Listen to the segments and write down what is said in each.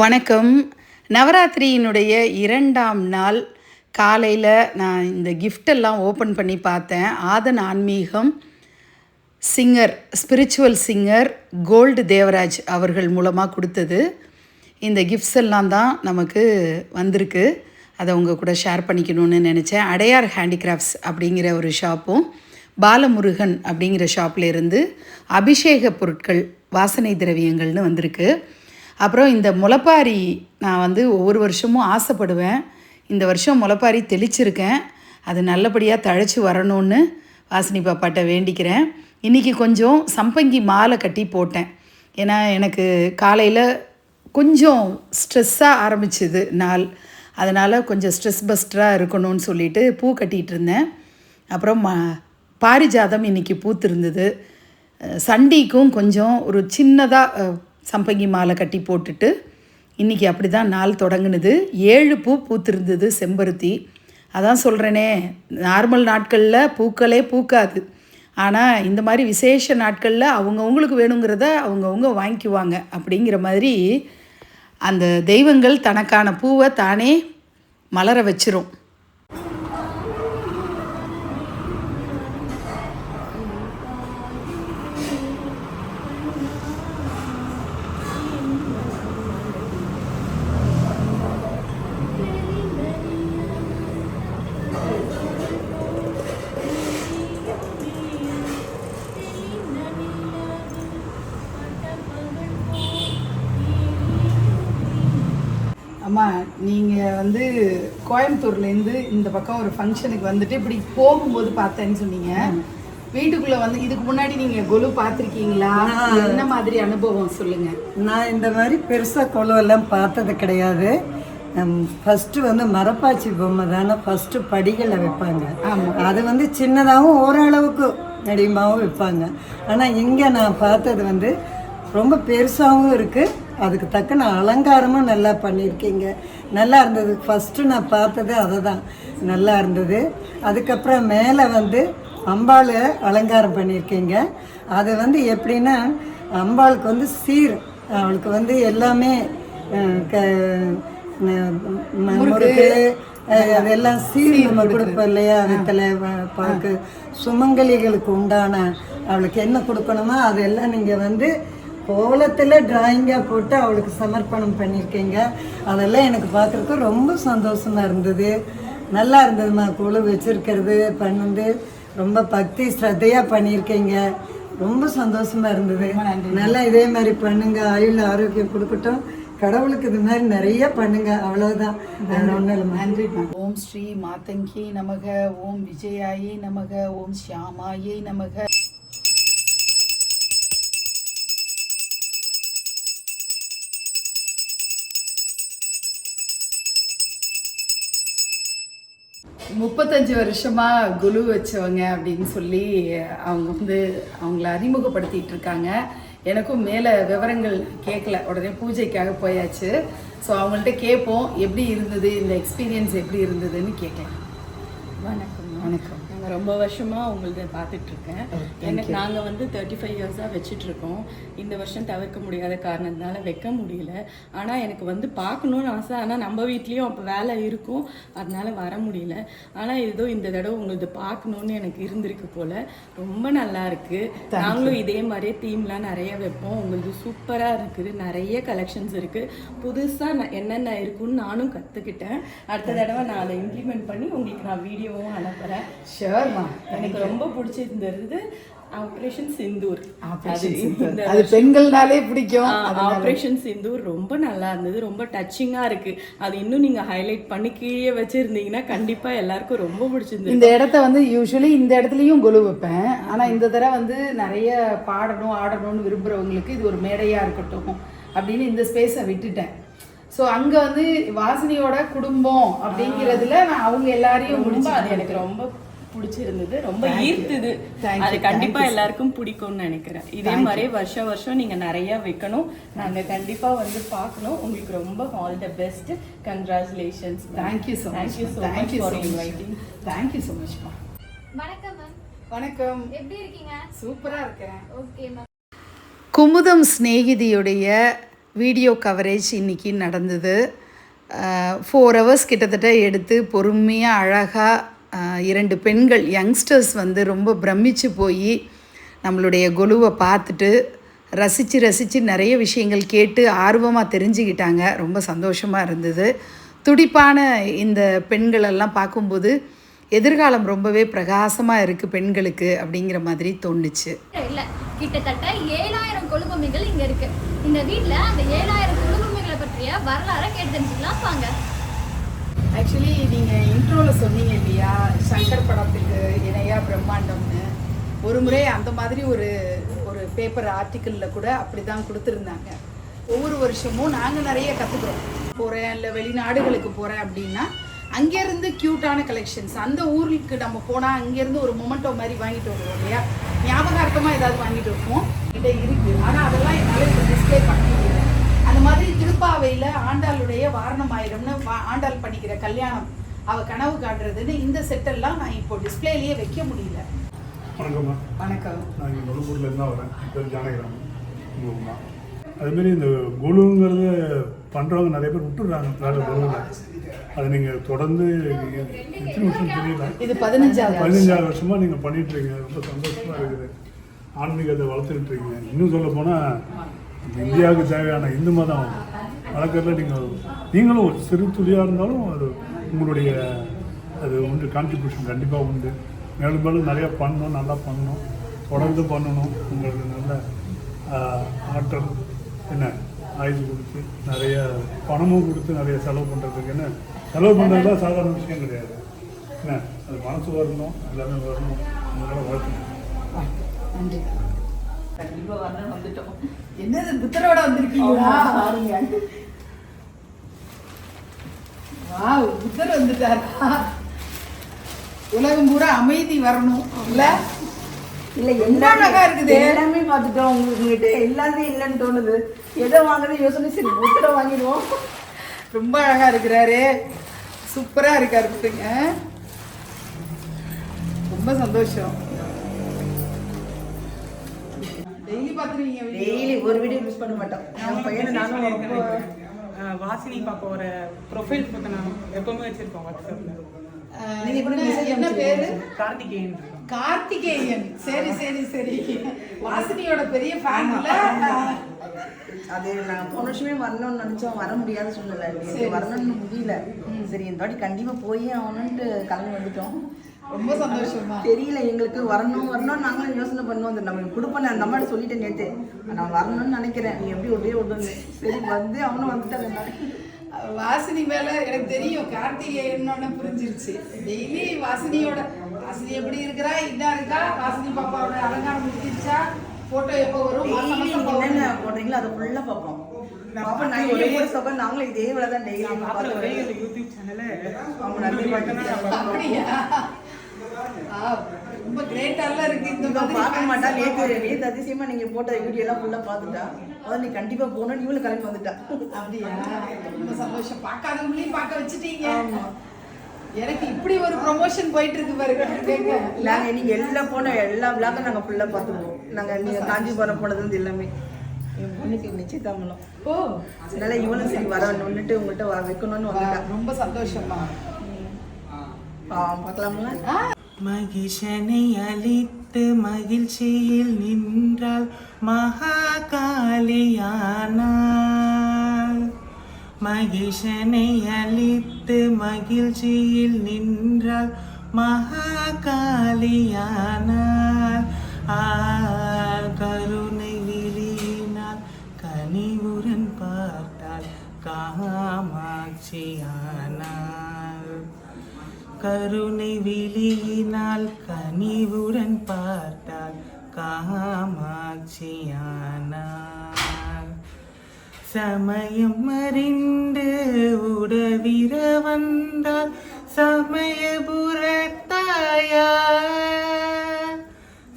வணக்கம். நவராத்திரியினுடைய இரண்டாம் நாள். காலையில் நான் இந்த கிஃப்டெல்லாம் ஓப்பன் பண்ணி பார்த்தேன். ஆதன் ஆன்மீகம் singer spiritual singer gold Devaraj அவர்கள் மூலமாக கொடுத்தது. இந்த கிஃப்ட்ஸ் எல்லாம் தான் நமக்கு வந்திருக்கு. அதை உங்கள் கூட ஷேர் பண்ணிக்கணும்னு நினச்சேன். அடையார் ஹேண்டிகிராஃப்ட்ஸ் அப்படிங்கிற ஒரு ஷாப்பும் பாலமுருகன் அப்படிங்கிற ஷாப்லேருந்து அபிஷேக பொருட்கள் வாசனை திரவியங்கள்னு வந்திருக்கு. அப்புறம் இந்த முளைப்பாரி நான் வந்து ஒவ்வொரு வருஷமும் ஆசைப்படுவேன். இந்த வருஷம் முளைப்பாரி தெளிச்சிருக்கேன். அது நல்லபடியாக தழைச்சி வரணும்னு வாசினி பாப்பாட்ட வேண்டிக்கிறேன். இன்றைக்கி கொஞ்சம் சம்பங்கி மாலை கட்டி போட்டேன். ஏன்னா எனக்கு காலையில் கொஞ்சம் ஸ்ட்ரெஸ்ஸாக ஆரம்பிச்சுது நாள். அதனால் கொஞ்சம் ஸ்ட்ரெஸ் பஸ்டராக இருக்கணும்னு சொல்லிட்டு பூ கட்டிகிட்டு இருந்தேன். அப்புறம் ம பாரிஜாதம் இன்றைக்கி பூத்திருந்தது. சண்டிக்கும் கொஞ்சம் ஒரு சின்னதாக சம்பங்கி மாலை கட்டி போட்டுட்டு இன்றைக்கி அப்படி தான் நாள் தொடங்குனது. ஏழு பூ பூத்திருந்தது செம்பருத்தி. அதான் சொல்கிறேனே நார்மல் நாட்களில் பூக்களே பூக்காது. ஆனால் இந்த மாதிரி விசேஷ நாட்களில் அவங்கவுங்களுக்கு வேணுங்கிறத அவங்கவுங்க வாங்கிக்குவாங்க அப்படிங்கிற மாதிரி அந்த தெய்வங்கள் தனக்கான பூவை தானே மலர வச்சிரும். நீங்கள் வந்து கோயம்புத்தூர்லேருந்து இந்த பக்கம் ஒரு ஃபங்க்ஷனுக்கு வந்துட்டு இப்படி போகும்போது பார்த்தேன்னு சொன்னீங்க. வீட்டுக்குள்ளே வந்து இதுக்கு முன்னாடி நீங்கள் கொலு பார்த்துருக்கீங்களா? என்ன மாதிரி அனுபவம் சொல்லுங்கள் நான் இந்த மாதிரி பெருசாக கொலுவெல்லாம் பார்த்தது கிடையாது. ஃபஸ்ட்டு வந்து மரப்பாச்சி பொம்மை தானே ஃபஸ்ட்டு படிகளை வைப்பாங்க. அது வந்து சின்னதாகவும் ஓரளவுக்கு நடிகமாகவும் வைப்பாங்க. ஆனால் இங்கே நான் பார்த்தது வந்து ரொம்ப பெருசாகவும் இருக்குது அதுக்கு தக்கன அலங்காரமும் நல்லா பண்ணியிருக்கீங்க. நல்லா இருந்தது. ஃபஸ்ட்டு நான் பார்த்தது அதை தான் நல்லா இருந்தது. அதுக்கப்புறம் மேலே வந்து அம்பாள் அலங்காரம் பண்ணியிருக்கீங்க. அது வந்து எப்படின்னா அம்பாளுக்கு வந்து சீர். அவளுக்கு வந்து எல்லாமே முறுக்கு. அதெல்லாம் சீர் நம்ம கொடுப்போம் இல்லையா? வெத்தலை பாக்கு சுமங்கலிகளுக்கு உண்டான அவளுக்கு என்ன கொடுக்கணுமோ அதெல்லாம் நீங்கள் வந்து கோலத்தில் டிராயிங்காக போட்டு அவளுக்கு சமர்ப்பணம் பண்ணியிருக்கீங்க. அதெல்லாம் எனக்கு பார்க்குறதுக்கு ரொம்ப சந்தோஷமாக இருந்தது. நல்லா இருந்ததுமா குழு வச்சிருக்கிறது பண்ணுது. ரொம்ப பக்தி ஸ்ரத்தையாக பண்ணியிருக்கீங்க. ரொம்ப சந்தோஷமாக இருந்தது. நல்லா இதே மாதிரி பண்ணுங்க. ஆயுள் ஆரோக்கியம் கொடுக்கட்டும். கடவுளுக்கு இது மாதிரி நிறைய பண்ணுங்க. அவ்வளவுதான். வேற ஒன்றும் இல்லைம்மா. நன்றி. ஓம் ஸ்ரீ மாதங்கி நமக. ஓம் விஜயாயை நமக. ஓம் ஷியாமாயை நமக. முப்பத்தஞ்சு வருஷமா குலு வச்சவங்க அப்படின்னு சொல்லி அவங்க வந்து அவங்கள அறிமுகப்படுத்திட்டு இருக்காங்க. எனக்கும் மேலே விவரங்கள் கேட்கல உடனே பூஜைக்காக போயாச்சு. ஸோ அவங்கள்ட்ட கேட்போம் எப்படி இருந்தது? இந்த எக்ஸ்பீரியன்ஸ் எப்படி இருந்ததுன்னு கேட்கலாம் வணக்கம். வணக்கம். ரொம்ப வருஷமாக உங்களது பார்த்துட்டு இருக்கேன் எனக்கு நாங்கள் வந்து தேர்ட்டி ஃபைவ் இயர்ஸாக வச்சுட்டு இருக்கோம் இந்த வருஷம் தவிர்க்க முடியாத காரணத்தினால வைக்க முடியல. ஆனால் எனக்கு வந்து பார்க்கணுன்னு ஆசை. ஆனால் நம்ம வீட்லேயும் அப்போ வேலை இருக்கும். அதனால வர முடியல. ஆனால் ஏதோ இந்த தடவை உங்களது பார்க்கணுன்னு எனக்கு இருந்திருக்கு போல. ரொம்ப நல்லா இருக்கு. நாங்களும் இதே மாதிரியே தீம்லாம் நிறைய வைப்போம். உங்களது சூப்பராக இருக்குது. நிறைய கலெக்ஷன்ஸ் இருக்கு. புதுசாக என்னென்ன இருக்குன்னு நானும் கற்றுக்கிட்டேன் அடுத்த தடவை நான் அதை இம்ப்ளிமெண்ட் பண்ணி உங்களுக்கு நான் வீடியோவும் அனுப்புகிறேன் ஷியோர்மா எனக்கு ரொம்ப பிடிச்சிருந்தது ஆப்ரேஷன் சிந்தூர் அது பெண்கள்னாலே பிடிக்கும். ஆப்ரேஷன் சிந்தூர் ரொம்ப நல்லா இருந்தது. ரொம்ப டச்சிங்கா இருக்கு. அது இன்னும் நீங்க ஹைலைட் பண்ணி கீழே வச்சிருந்தீங்கன்னா கண்டிப்பா எல்லாருக்கும் ரொம்ப பிடிச்சிருந்தது. இந்த இடத்த வந்து யூஸ்வலி இந்த இடத்துலையும் கொலு வைப்பேன். ஆனால் இந்த தடவை வந்து நிறைய பாடணும் ஆடணும்னு விரும்புகிறவங்களுக்கு இது ஒரு மேடையாக இருக்கட்டும் அப்படின்னு இந்த ஸ்பேஸை விட்டுட்டேன். ஸோ அங்கே வந்து வாசினியோட குடும்பம் அப்படிங்கிறதுல நான் அவங்க எல்லாரையும் முடிச்சு அது எனக்கு ரொம்ப பிடிச்சிருந்தது. ரொம்ப ஈர்த்துது. அது கண்டிப்பா எல்லாருக்கும் பிடிக்கும்னு நினைக்கிறேன். இதே மாதிரி வருஷம் வருஷம் நீங்க நிறைய வைக்கணும். நாங்க கண்டிப்பா வந்து பார்க்கணும். உங்களுக்கு ரொம்ப all the best congratulations thank you so much thank you so much thank you for much inviting thank you so மச்மா வணக்கம் மேம் வணக்கம். எப்படி இருக்கீங்க? சூப்பராக இருக்கேன். ஓகே மேம் குமுதம் சிநேகிதியுடைய வீடியோ கவரேஜ் இன்றைக்கி நடந்தது. ஃபோர் ஹவர்ஸ் கிட்டத்தட்ட எடுத்து பொறுமையாக அழகாக இரண்டு பெண்கள் யங்ஸ்டர்ஸ் வந்து ரொம்ப பிரமிச்சு போய் நம்மளுடைய கொலுவை பார்த்துட்டு ரசித்து ரசித்து நிறைய விஷயங்கள் கேட்டு ஆர்வமாக தெரிஞ்சுக்கிட்டாங்க. ரொம்ப சந்தோஷமாக இருந்தது. துடிப்பான இந்த பெண்களெல்லாம் பார்க்கும்போது எதிர்காலம் ரொம்பவே பிரகாசமாக இருக்குது பெண்களுக்கு அப்படிங்கிற மாதிரி தோணுச்சு. இல்லை கிட்டத்தட்ட ஏழாயிரம் கொழுபொம்மைகள் இங்கே இருக்குது இந்த வீட்டில் அந்த ஏழாயிரம் கொழுபொம்மைகளை பற்றிய வரலாறை கேட்டு தெரிஞ்சுக்கலாம் வாங்க. ஆக்சுவலி நீங்கள் இன்ட்ரோவில் சொன்னீங்க இல்லையா? சங்கர் படத்துக்கு இணையா பிரம்மாண்டம்னு. ஒரு முறை அந்த மாதிரி ஒரு ஒரு பேப்பர் ஆர்டிக்கிளில் கூட அப்படி தான் கொடுத்துருந்தாங்க. ஒவ்வொரு வருஷமும் நாங்கள் நிறைய கற்றுக்குறோம் போகிறேன் இல்லை வெளிநாடுகளுக்கு போகிறேன் அப்படின்னா அங்கேருந்து க்யூட்டான கலெக்ஷன்ஸ் அந்த ஊருக்கு நம்ம போனால் அங்கேருந்து ஒரு மொமெண்டோ மாதிரி வாங்கிட்டு வருவோம் இல்லையா? ஞாபகார்த்தமாக ஏதாவது வாங்கிட்டு வருவோம். கிட்டே இருக்குது ஆனால் அதெல்லாம் என்னால் இப்போ டிஸ்பிளே பண்ண முடியல அந்த மாதிரி திருப்பாவையில் ஆண்டாளுடைய வாரணம் ஆயிரம்னு வா- ஆண்டாள் பண்ணிக்கிற கல்யாணம் அவ கனவு காட்டுறதுன்னு இந்த செட்டெல்லாம் நான் இப்போ டிஸ்ப்ளேலயே வைக்க முடியல. வணக்கம்மா. வணக்கம். நான் இங்கே நொழும்பூர்லேருந்து தான் வரேன். பேர் அதுமாரி இந்த குழுங்கிறது பண்ணுறவங்க நிறைய பேர் விட்டுடுறாங்க. வேலை குழுவில் அது நீங்கள் தொடர்ந்து எத்தனை வருஷம் தெரியல. இது பதினஞ்சாவது பதினஞ்சாறு வருஷமாக நீங்கள் பண்ணிட்டு இருக்கீங்க. ரொம்ப சந்தோஷமாக இருக்குது. ஆன்மீகத்தை வளர்த்துக்கிட்டு இருக்கீங்க. இன்னும் சொல்ல போனால் இந்தியாவுக்கு தேவையான இந்து மதம். வளர்க்குறதுல நீங்கள் நீங்களும் ஒரு சிறு துளியாக இருந்தாலும் அது உங்களுடைய அது உண்டு கான்ட்ரிபியூஷன் கண்டிப்பாக உண்டு. மேலும் மேலும் நிறையா பண்ணணும் நல்லா பண்ணணும். தொடர்ந்து பண்ணணும். உங்களுக்கு நல்ல ஆற்றல் என்ன ஆயுது கொடுத்து நிறைய பணமும் கொடுத்து நிறைய செலவு பண்ணுறதுக்கு என்ன செலவு பண்ணுறதுலாம் சாதாரண விஷயம் கிடையாது. என்ன அது மனசு வரணும் எல்லாமே வரணும். அதனால வாழ்க்கணும் நன்றி. என்னது புத்தரோட வந்திருக்கீங்களா? வாவ் புத்தர் வந்துட்டாரா? உலகம் பூரா அமைதி வரணும் இல்ல? இல்ல ரொம்ப அழகா இருக்குது. எல்லாமே பார்த்துட்டோம் உங்களுக்கு உங்ககிட்ட. எல்லாமே இல்லைன்னு தோணுது. எதை வாங்குறது? யோசனை. சரி புத்தரை வாங்கிடுவோம். ரொம்ப அழகா இருக்கிறாரு. சூப்பரா இருக்காரு புத்துங்க ரொம்ப சந்தோஷம். டெய்லி பாத்துருவீங்க டெய்லி ஒரு வீடியோ மிஸ் பண்ண மாட்டோம். என் பையனை நானும் ரொம்ப வாசினி பாப்பா ஒரு ப்ரொஃபைல் ஃபோட்டோ நான் எப்பவுமே நீங்க எப்படி என்ன- பேரு? கார்த்திகேயன். இருக்கும். கார்த்திகேயன். சரி சரி சரி. வாசினியோட பெரிய ஃபேன் இல்ல? அது நான் போன வருஷமே வரணும்னு நினைச்சோம். வர முடியாத சூழ்நிலை வரணும்னு முடியல. சரி இந்த வாட்டி கண்டிப்பா போய் ஆகணும்ட்டு கிளம்பி வந்துட்டோம். ரொம்ப சந்தோஷமா? தெரியல எங்களுக்கு வரணும் வரணும் நாங்களும் யோசனை பண்ணோம். அது நம்ம கொடுப்பேன் அந்த அம்மாட்ட சொல்லிட்டேன் நேற்று நான் வரணும்னு நினைக்கிறேன். நீ எப்படி ஒரே விடுன்னு சரி வந்து அவனும் வந்துட்டாங்க வாசினி மேல எனக்கு தெரியும் கார்த்திகேயனோட புரிஞ்சிருச்சு. டெய்லி வாசினியோட வாசினி எப்படி இருக்கிறா இதா இருக்கா? வாசினி பாப்பாவோட அலங்காரம் முடிஞ்சிருச்சா? போட்டோ எப்போ வரும். என்னென்ன போடுறீங்களோ அதை ஃபுல்லா பார்ப்போம். பாப்போம் நான் ஒரே ஒரு நாங்களும் இதே வேலை தான் டெய்லி யூடியூப் சேனலு அவங்க நன்றி பாட்டு அப்படியா? ரொம்ப கிரேட்டாலாம் இருக்கு இந்த மாதிரி பார்க்க மாட்டா நேத்து நேத்து அதிசயமா நீங்க போட்ட வீடியோ எல்லாம் ஃபுல்லா பார்த்துட்டா அதான் நீ கண்டிப்பா போகணும் இவளும் கிளம்பி வந்துட்டா. அப்படியா? ரொம்ப சந்தோஷம். பார்க்காதவங்களையும் பார்க்க வச்சுட்டீங்க. எனக்கு இப்படி ஒரு ப்ரொமோஷன் போயிட்டு இருக்கு பாருங்க நாங்க நீங்க எல்லாம் போன எல்லா விழாக்கும் நாங்க ஃபுல்லா பார்த்துருவோம் நாங்க நீங்க காஞ்சிபுரம் போனது வந்து எல்லாமே. என் பொண்ணுக்கு நிச்சயதாமலம் ஓ. அதனால இவளும் சரி வரணும்னுட்டு உங்கள்கிட்ட வர வைக்கணும்னு வந்துட்டா. ரொம்ப சந்தோஷமா ஆ, பார்க்கலாம்ல? மகிஷனை அழித்து மகிழ்ச்சியில் நின்றால் மகாகாலியானாள் மகிஷனை அழித்து மகிழ்ச்சியில் நின்றால் மகாகாலியானாள் ஆள் கருணை விழியினால் கனிவுடன் பார்த்தால் காமாட்சியான கருணை விழியினால் கனிவுடன் பார்த்தால் காமாட்சியானார். சமயம் அறிந்து உடவிர வந்தால் சமயபுரத்தாயார்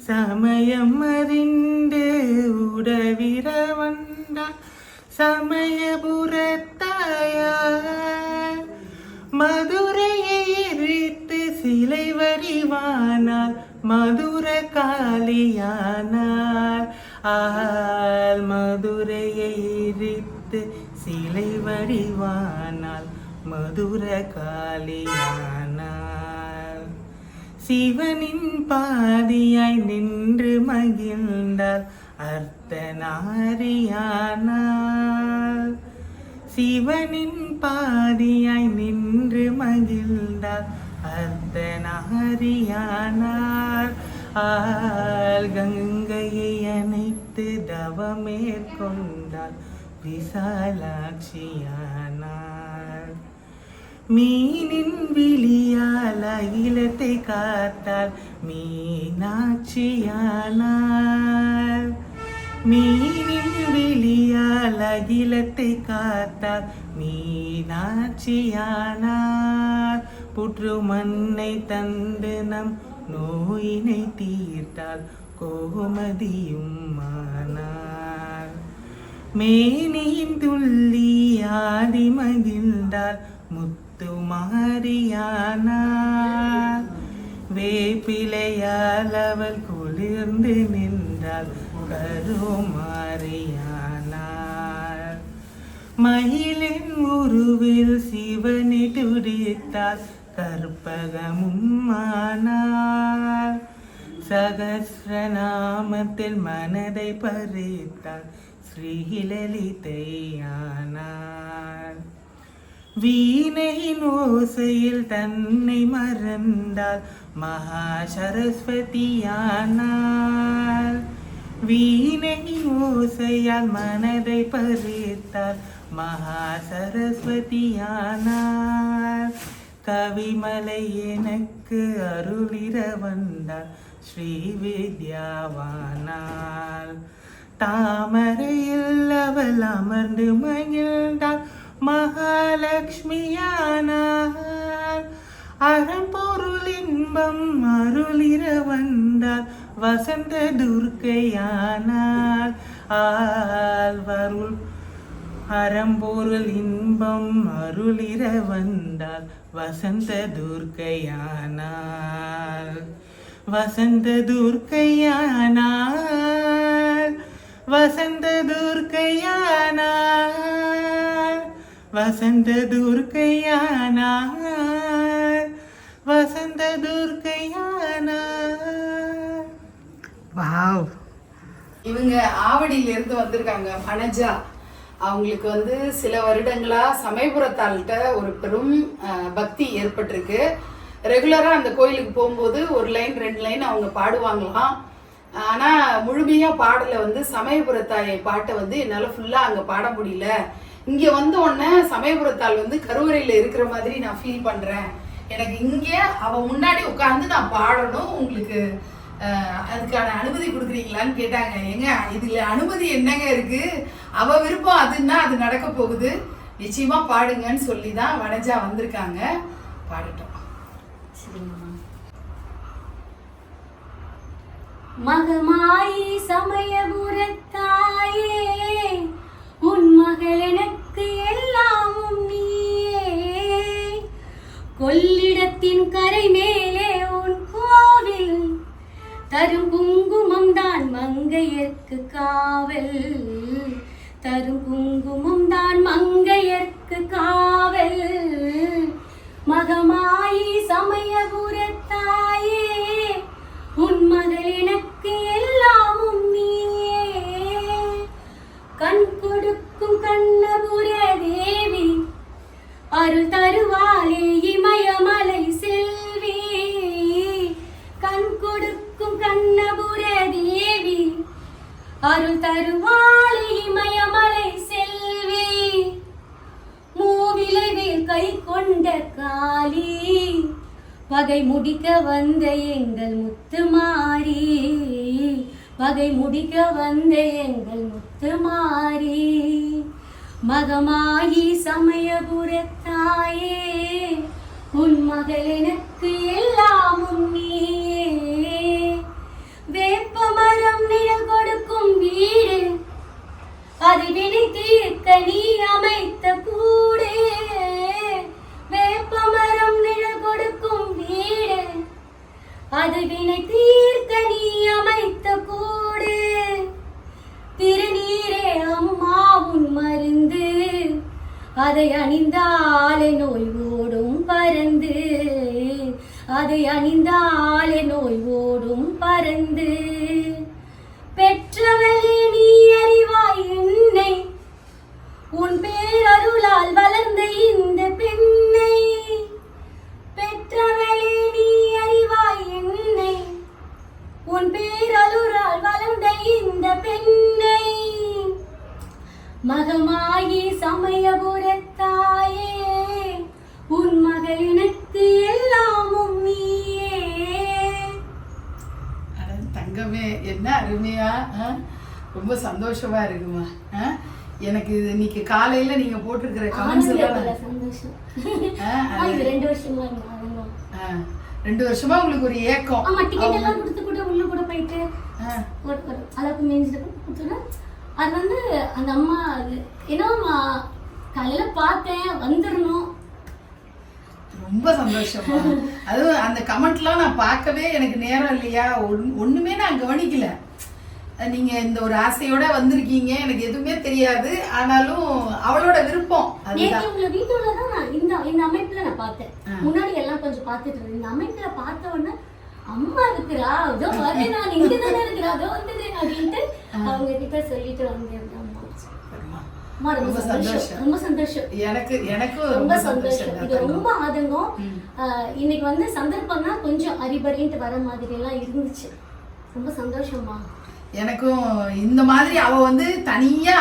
சமயம் அறிந்து உடவிர வந்தால் சமயபுர காலியானார் மதுர ஆள் மதுரையை எரித்து சிலை வடிவானால் மதுர காலியானார் சிவனின் பாதியாய் நின்று மகிழ்ந்தார் அர்த்தநாரியானார் சிவனின் பாதியாய் நின்று மகிழ்ந்தார் அர்த்தநாரியானார் ஆள் கங்கையை அணைத்து தவமேற்கொண்டாள் விசாலாட்சியானாள் மீனின் விழியால் அகிலத்தை காத்தாள் மீனாட்சியானாள் மீனின் விழியால் அகிலத்தை காத்தாள் மீனாட்சியானார். புற்று மண்ணை தந்து நம் நோயினை தீர்த்தால் கோமதியும் மானார். மேனியின் துள்ளி ஆடி முத்து மாறியானார் வேப்பிலையால் அவள் குளிர்ந்து நின்றால் கருமாறியானார் மயிலின் உருவில் சிவனை துடித்தாள் கற்பகமும்மானார் சகசிரநாமத்தில் மனதை பறித்தார். ஸ்ரீலலிதையானாள் வீணையின் ஓசையில் தன்னை மறந்தாள் மகா சரஸ்வதியானார் வீணையின் ஓசையால் மனதை பறித்தார். மகா சரஸ்வதியானார் கவிமலை எனக்கு அருளிர வந்தாள் ஸ்ரீ வித்யாவானால் தாமரையில் அவள் அமர்ந்து மகிழ்ந்தாள் மகாலட்சுமியானாள். அறம்பொருள் இன்பம் அருளிர வந்தாள் வசந்த துர்க்கையானாள். ஆழ்வருள் அறம்பொருள் இன்பம் அருளிர வந்தாள் வசந்த துர்க்கையானாள் வசந்த துர்க்கையானாள் வசந்த துர்க்கையானாள் வசந்த துர்க்கையானாள் வசந்த துர்க்கையானாள் வாவ். இவங்க ஆவடியில இருந்து வந்திருக்காங்க வனஜா அவங்களுக்கு வந்து சில வருடங்களா சமயபுரத்தாள்கிட்ட ஒரு பெரும் பக்தி ஏற்பட்டிருக்கு. ரெகுலரா அந்த கோயிலுக்கு போகும்போது ஒரு லைன் ரெண்டு லைன் அவங்க பாடுவாங்களாம். ஆனா முழுமையா பாடல வந்து சமயபுரத்தாயை பாட்டை வந்து என்னால ஃபுல்லா அங்க பாட முடியல. இங்க வந்த உடனே சமயபுரத்தாள் வந்து கருவறையில இருக்கிற மாதிரி நான் ஃபீல் பண்றேன். எனக்கு இங்கே அவன் முன்னாடி உட்காந்து நான் பாடணும். உங்களுக்கு அதுக்கான அனுமதி கொடுக்குறீங்களான்னு கேட்டாங்க. ஏங்க இதுல அனுமதி என்னங்க இருக்கு? அவ விருப்பம் அதுன்னா அது நடக்க போகுது. நிச்சயமா பாடுங்கன்னு சொல்லி தான் வனஜா வந்திருக்காங்க. பாடட்டும். மகமாயி சமயபுரத்தாயே உன் மகள் எனக்கு எல்லாமும் நீயே. கொள்ளிடத்தின் கரை மேல் தரும் குங்குமம் தான் மங்கையர்க்கு காவல். தரும் குங்குமம் தான் மங்கையர்க்கு காவல். மகமாயி சமயபுரத்தாயே உன் மகள் எனக்கு எல்லாமும் நீயே. கண் கொடுக்கும் கண்ணபுர தேவி அருள் தருவாளே இமயமலை செல்வி கண் கொடுக்கும் கண்ணபுர தேவி அருள் தருவாளி இமயமலை செல்வி. மூவிலைவில் கை கொண்ட காளி. பகை முடிக்க வந்த எங்கள் முத்து மாறி பகை முடிக்க வந்த எங்கள் முத்து மாறி மகமாயி சமயபுரத்தாயே உன் மகள் எனக்கு எல்லாமும் நீயே. வேப்பமரம் நிழல் கொடுக்கும் வீடு. அது வினை தீர்க்க நீ அமைத்த கூடே உன் பேரருளால் வளர்ந்த இந்த பெண்ணை மகமாகி சமயபுரத்தாயே உன் மகளினுக்கு எல்லாமும் நீயே அட, தங்கமே என்ன அருமையா? ரொம்ப சந்தோஷமா இருக்குமா? எனக்கு இது இன்னைக்கு காலையில நீங்க போட்டிருக்கிற கமெண்ட்ஸ் எல்லாம் ரெண்டு வருஷமா உங்களுக்கு ஒரு ஏக்கம் போயிட்டு. ஒரு ஒரு அளவுக்கு மேய்ஞ்சிட்டு கொடுத்துட்டு அது வந்து அந்த அம்மா அது ஏன்னா நான் காலையில பார்த்தேன் வந்துடணும். ரொம்ப சந்தோஷமா அதுவும் அந்த கமெண்ட்லாம் நான் பார்க்கவே எனக்கு நேரம் இல்லையா? ஒன்- ஒண்ணுமே நான் கவனிக்கல. நீங்க இந்த ஒரு ஆசையோட வந்திருக்கீங்க எனக்கு எதுவுமே தெரியாது. ஆனாலும் அவளோட விருப்பம் அதுதான். உங்களை தான் நான் இந்த இந்த அமைப்புல நான் பார்த்தேன். முன்னாடி எல்லாம் கொஞ்சம் பார்த்துட்டு இருந்தேன். இந்த அமைப்புல பார்த்த உடனே அம்மா இருக்கிறா அதோ வரேன் நான் இங்க தானே இருக்கிறா அதோ வந்தது அப்படின்ட்டு அவங்க கிட்ட சொல்லிட்டு. அம்மா ரொம்ப சந்தோஷம். ரொம்ப சந்தோஷம். எனக்கு எனக்கும் ரொம்ப சந்தோஷம் இது ரொம்ப ஆதங்கம். இன்னைக்கு வந்து சந்தர்ப்பம் தான் கொஞ்சம் அறிபறின்ட்டு வர மாதிரி எல்லாம் இருந்துச்சு. ரொம்ப சந்தோஷமா எனக்கும் இந்த மாதிரி அவ வந்து தனியா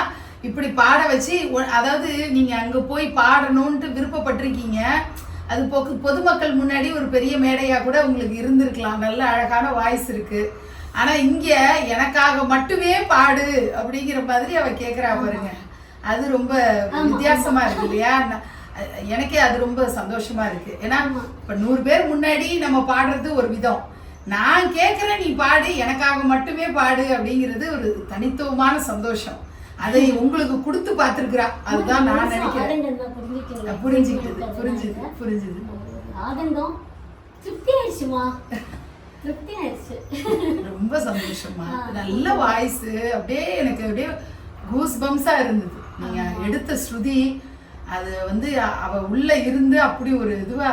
இப்படி பாட வச்சு அதாவது நீங்க அங்க போய் பாடணும்ட்டு விருப்பப்பட்டிருக்கீங்க. அது பொது பொதுமக்கள் முன்னாடி ஒரு பெரிய மேடையா கூட உங்களுக்கு இருந்திருக்கலாம். நல்ல அழகான வாய்ஸ் இருக்கு. ஆனா இங்க எனக்காக மட்டுமே பாடு அப்படிங்கிற மாதிரி அவ கேக்குறா பாருங்க. அது ரொம்ப வித்தியாசமா இருக்கு இல்லையா? எனக்கே அது ரொம்ப சந்தோஷமா இருக்கு. ஏன்னா இப்ப நூறு பேர் முன்னாடி நம்ம பாடுறது ஒரு விதம். நான் கேட்கிறேன் நீ பாடு எனக்காக மட்டுமே பாடு அப்படிங்கிறது ஒரு தனித்துவமான சந்தோஷம். அதை உங்களுக்கு கொடுத்து பார்த்திருக்கிறா. அதுதான் நான் நினைக்கிறேன். புரிஞ்சுக்கிட்டது புரிஞ்சுது புரிஞ்சுது. ஆதங்கம். திருப்தி ஆயிடுச்சுமா? திருப்தி ஆயிடுச்சு. ரொம்ப சந்தோஷமா. நல்ல வாய்ஸ். அப்படியே எனக்கு அப்படியே கூஸ் பம்ஸா இருந்தது. நீங்க எடுத்த ஸ்ருதி அது வந்து அவ உள்ள இருந்து அப்படி ஒரு இதுவா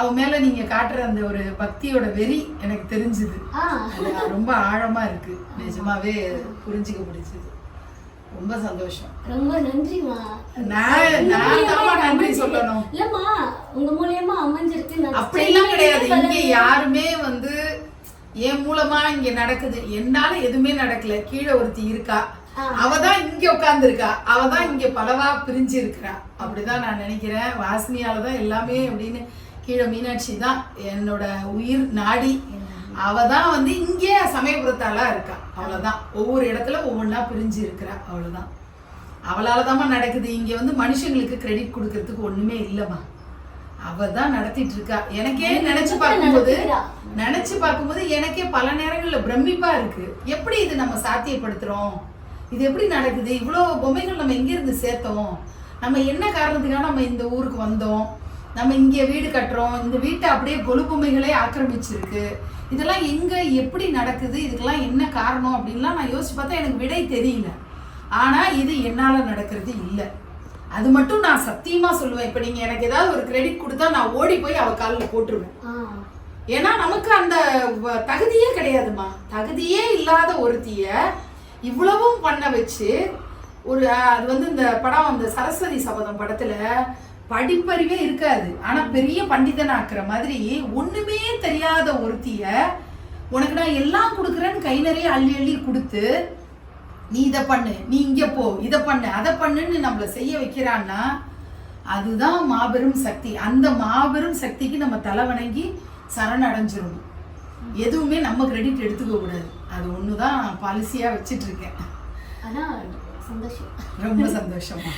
அவ மேல நீங்க காட்டுற அந்த ஒரு பக்தியோட வெறி எனக்கு தெரிஞ்சுது. ரொம்ப ஆழமா இருக்கு. நிஜமாவே புரிஞ்சுக்க முடிஞ்சது. ரொம்ப சந்தோஷம். ரொம்ப நன்றிமா நான் நான் நன்றி. சொல்லணும். இல்லம்மா உங்க மூலியமா அமைஞ்சிருக்கு அப்படிலாம் கிடையாது. இங்க யாருமே வந்து என் மூலமா இங்க நடக்குது. என்னால எதுவுமே நடக்கல. கீழே ஒருத்தி இருக்கா. அவ தான் இங்க உட்கார்ந்துருக்கா. அவ தான் இங்க பலவா பிரிஞ்சு இருக்கிறா அப்படிதான் நான் நினைக்கிறேன். வாசனியால தான் எல்லாமே அப்படின்னு கீழே மீனாட்சி தான் என்னோட உயிர் நாடி. அவ தான் வந்து இங்கே சமயபுரத்தாலா இருக்கா? அவ்வளவுதான். ஒவ்வொரு இடத்துல ஒவ்வொன்றா பிரிஞ்சு இருக்கிறா. அவ்வளவுதான். அவளால தாம்மா நடக்குது. இங்க வந்து மனுஷங்களுக்கு கிரெடிட் கொடுக்கறதுக்கு ஒண்ணுமே இல்லம்மா. அவ தான் நடத்திட்டு இருக்கா. எனக்கே நினைச்சு பார்க்கும்போது. நினைச்சு பார்க்கும்போது எனக்கே பல நேரங்கள்ல பிரமிப்பா இருக்கு. எப்படி இது நம்ம சாத்தியப்படுத்துறோம்? இது எப்படி நடக்குது? இவ்வளோ பொம்மைகள் நம்ம எங்க இருந்து சேர்த்தோம்? நம்ம என்ன காரணத்துக்காக நம்ம இந்த ஊருக்கு வந்தோம்? நம்ம இங்கே வீடு கட்டுறோம் இந்த வீட்டை அப்படியே கொலு பொம்மைகளே ஆக்கிரமிச்சிருக்கு. இதெல்லாம் எங்க எப்படி நடக்குது இதுக்கெல்லாம் என்ன காரணம் அப்படின்லாம் நான் யோசிச்சு பார்த்தா எனக்கு விடை தெரியல. ஆனா இது என்னால நடக்கிறது இல்லை. அது மட்டும் நான் சத்தியமா சொல்லுவேன். இப்போ நீங்க எனக்கு ஏதாவது ஒரு கிரெடிட் கொடுத்தா நான் ஓடி போய் அவ காலில் போட்டுருவேன். ஏன்னா நமக்கு அந்த தகுதியே கிடையாதுமா தகுதியே இல்லாத ஒருத்திய இவ்வளவும் பண்ண வச்சு ஒரு அது வந்து இந்த படம் அந்த சரஸ்வதி சபதம் படத்துல படிப்பறிவே இருக்காது. ஆனா பெரிய பண்டிதனாக்குற மாதிரி ஒண்ணுமே தெரியாத ஒருத்திய உனக்கு நான் எல்லாம் கொடுக்குறேன்னு கை நிறைய அள்ளி அள்ளி கொடுத்து நீ இதை பண்ணு நீ இங்க போ இதை பண்ணு அதை பண்ணுன்னு நம்மள செய்ய வைக்கிறான்னா அதுதான் மாபெரும் சக்தி. அந்த மாபெரும் சக்திக்கு நம்ம தலை வணங்கி சரணடைஞ்சிடணும் எதுவுமே நம்ம கிரெடிட் எடுத்துக்க கூடாது. அது ஒன்று தான் பாலிசியாக வச்சிட்டு இருக்கேன். ஆனா சந்தோஷம். ரொம்ப சந்தோஷமா.